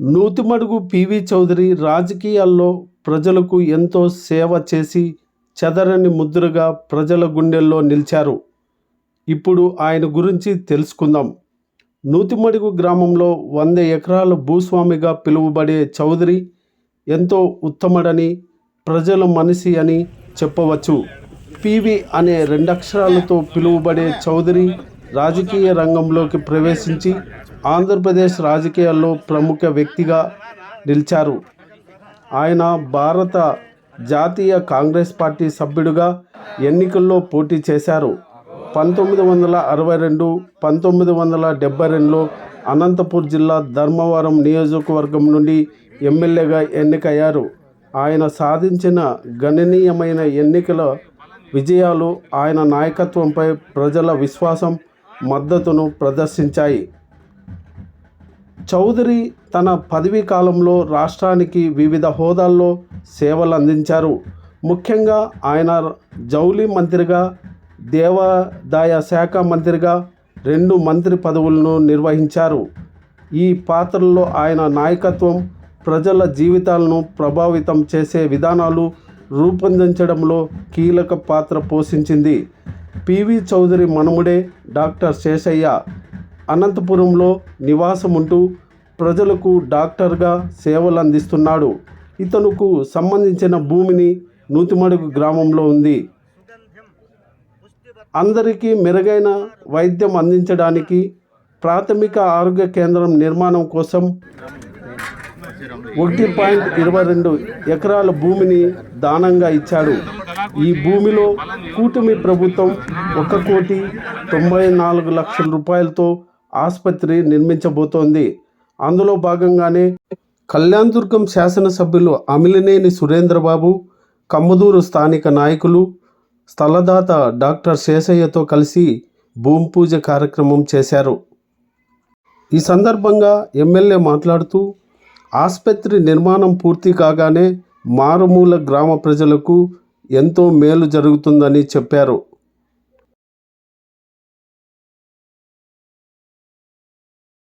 Nuthimadugu PV Chowdary రాజకీయాల్లో ప్రజలకు ఎంతో సేవ చేసి చెదరని ముద్రగా ప్రజల గుండెల్లో నిలిచారు. ఇప్పుడు ఆయన గురించి తెలుసుకుందాం. నూతిమడుగు గ్రామంలో వంద ఎకరాల భూస్వామిగా పిలువబడే చౌదరి ఎంతో ఉత్తముడని ప్రజల మనిషి అని చెప్పవచ్చు. పివి అనే రెండక్షరాలతో పిలువబడే చౌదరి రాజకీయ రంగంలోకి ప్రవేశించి ఆంధ్రప్రదేశ్ రాజకీయాల్లో ప్రముఖ వ్యక్తిగా నిలిచారు. ఆయన భారత జాతీయ కాంగ్రెస్ పార్టీ సభ్యుడిగా ఎన్నికల్లో పోటీ చేశారు. పంతొమ్మిది వందల అరవై రెండు పంతొమ్మిది వందల డెబ్బై రెండులో అనంతపూర్ జిల్లా ధర్మవరం నియోజకవర్గం నుండి ఎమ్మెల్యేగా ఎన్నికయ్యారు. ఆయన సాధించిన గణనీయమైన ఎన్నికల విజయాలు ఆయన నాయకత్వంపై ప్రజల విశ్వాసం మద్దతును ప్రదర్శించాయి. చౌదరి తన పదవీ కాలంలో రాష్ట్రానికి వివిధ హోదాల్లో సేవలు అందించారు ముఖ్యంగా ఆయన జౌలి మంత్రిగా దేవాదాయ శాఖ మంత్రిగా రెండు మంత్రి పదవులను నిర్వహించారు. ఈ పాత్రల్లో ఆయన నాయకత్వం ప్రజల జీవితాలను ప్రభావితం చేసే విధానాలు రూపొందించడంలో కీలక పాత్ర పోషించింది. పివి చౌదరి మనుముడే డాక్టర్ శేషయ్య. అనంతపురంలో నివాసం ఉంటూ ప్రజలకు డాక్టర్గా సేవలు అందిస్తున్నాడు ఇతనుకు సంబంధించిన భూమిని నూతిమడుగు గ్రామంలో ఉంది. అందరికీ మెరుగైన వైద్యం అందించడానికి ప్రాథమిక ఆరోగ్య కేంద్రం నిర్మాణం కోసం ఒకటి పాయింట్ ఇరవై రెండు ఎకరాల భూమిని దానంగా ఇచ్చాడు. ఈ భూమిలో కూటమి ప్రభుత్వం ఒక కోటి తొంభై నాలుగు లక్షల రూపాయలతో ఆసుపత్రి నిర్మించబోతోంది. అందులో భాగంగానే కళ్యాణదుర్గం శాసనసభ్యులు అమిలినేని సురేంద్రబాబు కమ్మదూరు స్థానిక నాయకులు స్థలదాత డాక్టర్ శేషయ్యతో కలిసి భూమి పూజ కార్యక్రమం చేశారు. ఈ సందర్భంగా ఎమ్మెల్యే మాట్లాడుతూ ఆసుపత్రి నిర్మాణం పూర్తి కాగానే మారుమూల గ్రామ ప్రజలకు ఎంతో మేలు జరుగుతుందని చెప్పారు.